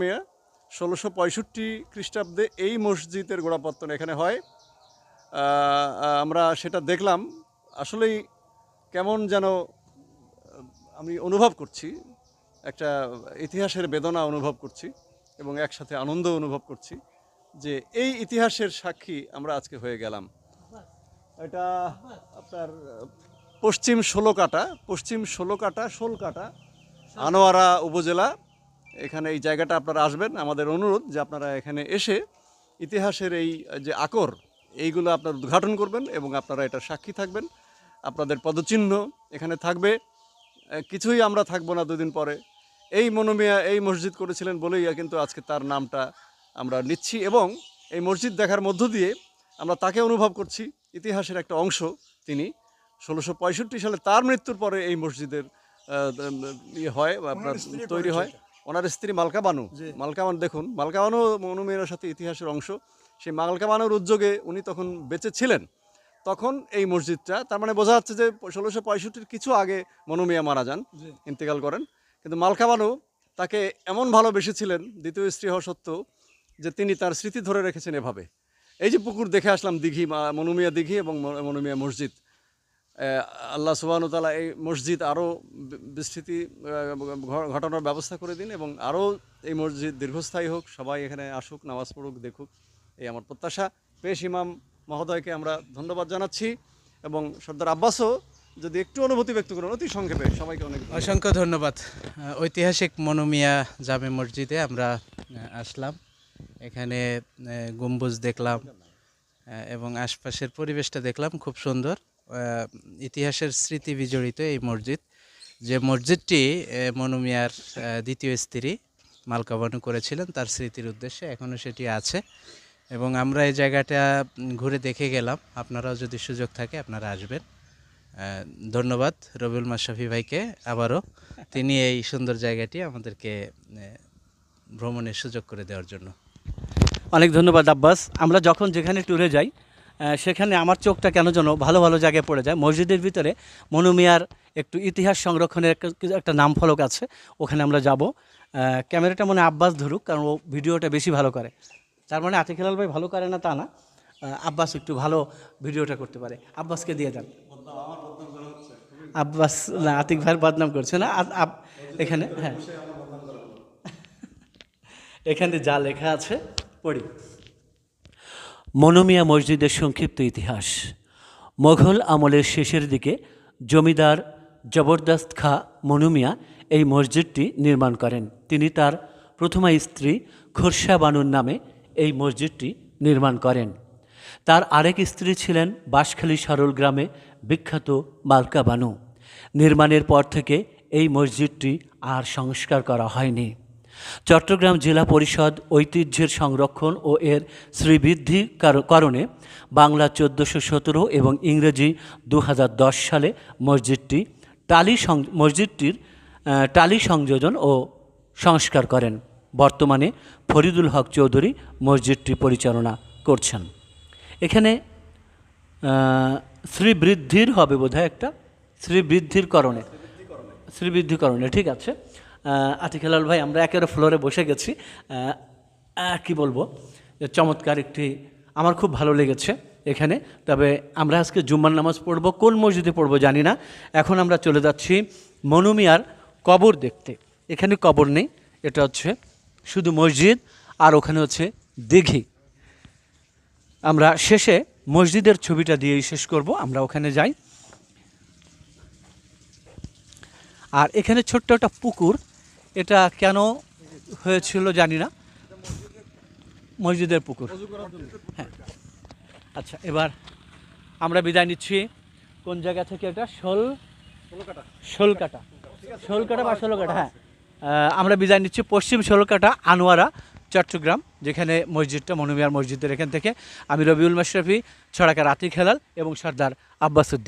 মিয়া ষোলোশো পঁয়ষট্টি খ্রিস্টাব্দে এই মসজিদের গোড়াপত্তন এখানে হয়। আমরা সেটা দেখলাম। আসলেই কেমন যেন আমি অনুভব করছি, একটা ইতিহাসের বেদনা অনুভব করছি এবং একসাথে আনন্দ অনুভব করছি যে এই ইতিহাসের সাক্ষী আমরা আজকে হয়ে গেলাম। এটা আপনার, পশ্চিম ষোলোকাটা পশ্চিম ষোলোকাটা শোলকাটা আনোয়ারা উপজেলা এখানে এই জায়গাটা আপনারা আসবেন। আমাদের অনুরোধ যে আপনারা এখানে এসে ইতিহাসের এই যে আকর এইগুলো আপনারা উদ্ঘাটন করবেন এবং আপনারা এটা সাক্ষী থাকবেন। আপনাদের পদচিহ্ন এখানে থাকবে। কিছুই আমরা থাকব না দুদিন পরে। এই মনোমিয়া এই মসজিদ করেছিলেন বলেই কিন্তু আজকে তার নামটা আমরা নিচ্ছি এবং এই মসজিদ দেখার মধ্য দিয়ে আমরা তাকে অনুভব করছি। ইতিহাসের একটা অংশ তিনি। ষোলোশো পঁয়ষট্টি সালে তার মৃত্যুর পরে এই মসজিদের ইয়ে হয় বা আপনার তৈরি হয়। ওনার স্ত্রী মালকা বানু মালকা বানু দেখুন মালকা বানু মনুমেয়ের সাথে ইতিহাসের অংশ। সেই মালকা বানুর উদ্যোগে উনি তখন বেঁচে ছিলেন। তখন এই মসজিদটা তার মানে বোঝা যাচ্ছে যে ষোলোশো পঁয়ষট্টির কিছু আগে মনুমিয়া মারা যান ইন্তেকাল করেন। কিন্তু মালকা বানু তাকে এমন ভালোবেসেছিলেন দ্বিতীয় স্ত্রী হওয়া সত্ত্বেও যে তিনি তার স্মৃতি ধরে রেখেছেন এভাবে। এই যে পুকুর দেখে আসলাম দিঘি মনুমিয়া দিঘি এবং মনুমিয়া মসজিদ। আল্লাহ সুবাহন তালা এই মসজিদ আরও বিস্তৃতি ঘটানোর ব্যবস্থা করে দিন এবং আরও এই মসজিদ দীর্ঘস্থায়ী হোক, সবাই এখানে আসুক, নামাজ পড়ুক, দেখুক, এই আমার প্রত্যাশা। পেশ ইমাম মহোদয়কে আমরা ধন্যবাদ জানাচ্ছি এবং সর্দার আব্বাসও যদি একটু অনুভূতি ব্যক্ত করেন, অতি সংক্ষেপে, সবাইকে অনেক অসংখ্য ধন্যবাদ। ঐতিহাসিক মনুমিয়া জামে মসজিদে আমরা আসলাম। এখানে গম্বুজ দেখলাম এবং আশপাশের পরিবেশটা দেখলাম, খুব সুন্দর। ইতিহাসের স্মৃতি বিজড়িত এই মসজিদ। যে মসজিদটি মনুমিয়ার দ্বিতীয় স্ত্রী মালকাবানু করেছিলেন, তার স্মৃতির উদ্দেশ্যে এখনও সেটি আছে। এবং আমরা এই জায়গাটা ঘুরে দেখে গেলাম। আপনারাও যদি সুযোগ থাকে, আপনারা আসবেন। ধন্যবাদ রবিউল মাশরাফি ভাইকে আবারও। তিনি এই সুন্দর জায়গাটি আমাদেরকে ভ্রমণের সুযোগ করে দেওয়ার জন্য। অনেক ধন্যবাদ, আব্বাস। আমরা যখন যেখানে ট্যুরে যাই সেখানে আমার চোখটা কেন যেন ভালো ভালো জায়গায় পড়ে যায়। মসজিদের ভিতরে মনুমিয়ার একটু ইতিহাস সংরক্ষণের একটা- নাম ফলক আছে, ওখানে আমরা যাব। ক্যামেরাটা মনে আব্বাস ধরুক, কারণ ও ভিডিওটা বেশি ভালো করে। তার মানে আতিক হেলাল ভাই ভালো করে না তা না। আব্বাস একটু ভালো ভিডিওটা করতে পারে। আব্বাসকে দিয়ে দেন। আব্বাস, না, আতিক ভাইয়ের বদনাম করছে না। এখানে হ্যাঁ। এখানে যা লেখা আছে, পড়ি। মনোমিয়া মসজিদের সংক্ষিপ্ত ইতিহাস। মোঘল আমলের শেষের দিকে জমিদার জবরদস্ত খা মনুমিয়া এই মসজিদটি নির্মাণ করেন। তিনি তার প্রথমা স্ত্রী খোরশা বানুর নামে এই মসজিদটি নির্মাণ করেন। তার আরেক স্ত্রী ছিলেন বাঁশখালী সরল গ্রামে বিখ্যাত মালকা বানু। নির্মাণের পর থেকে এই মসজিদটি আর সংস্কার করা হয়নি। চট্টগ্রাম জেলা পরিষদ ঐতিহ্যের সংরক্ষণ ও এর শ্রীবৃদ্ধি কার- কারণে বাংলা চোদ্দোশো সতেরো এবং ইংরেজি দু হাজার দশ সালে মসজিদটি টালি মসজিদটির টালি সংযোজন ও সংস্কার করেন। বর্তমানে ফরিদুল হক চৌধুরী মসজিদটি পরিচালনা করছেন। এখানে শ্রীবৃদ্ধির হবে বোধহয় একটা, শ্রীবৃদ্ধির করণে শ্রীবৃদ্ধিকরণে ঠিক আছে? আহ, আতিক হেলাল ভাই আমরা একেবারে ফ্লোরে বসে গেছি। কি বলব? চমৎকার একটি আমার খুব ভালো লেগেছে এখানে। তবে আমরা আজকে জুম্মার নামাজ পড়ব কোন মসজিদে পড়ব জানি না। এখন আমরা চলে যাচ্ছি মনুমিয়ার কবর দেখতে। এখানে কবর নেই এটা হচ্ছে শুধু মসজিদ আর ওখানে হচ্ছে দিঘি। আমরা শেষে মসজিদের ছবিটা দিয়েই শেষ করব আমরা ওখানে যাই। আর এখানে ছোট্ট একটা পুকুর এটা কেন হয়েছিল জানি না। মসজিদের পুকুর। হ্যাঁ। আচ্ছা এবার আমরা বিদায় নিচ্ছি। কোন জায়গা থেকে এটা? শোল শোলকাটা। শোলকাটা। বা ষোলকাটা হ্যাঁ। আমরা বিদায় নিচ্ছি পশ্চিম ষোলকাটা আনোয়ারা চট্টগ্রাম যেখানে মসজিদটা মনুমিয়ার মসজিদের এখান থেকে। আমি রবিউল মাশরাফি ছড়াকার আতিক হেলাল এবং সর্দার আব্বাসুদ্দিন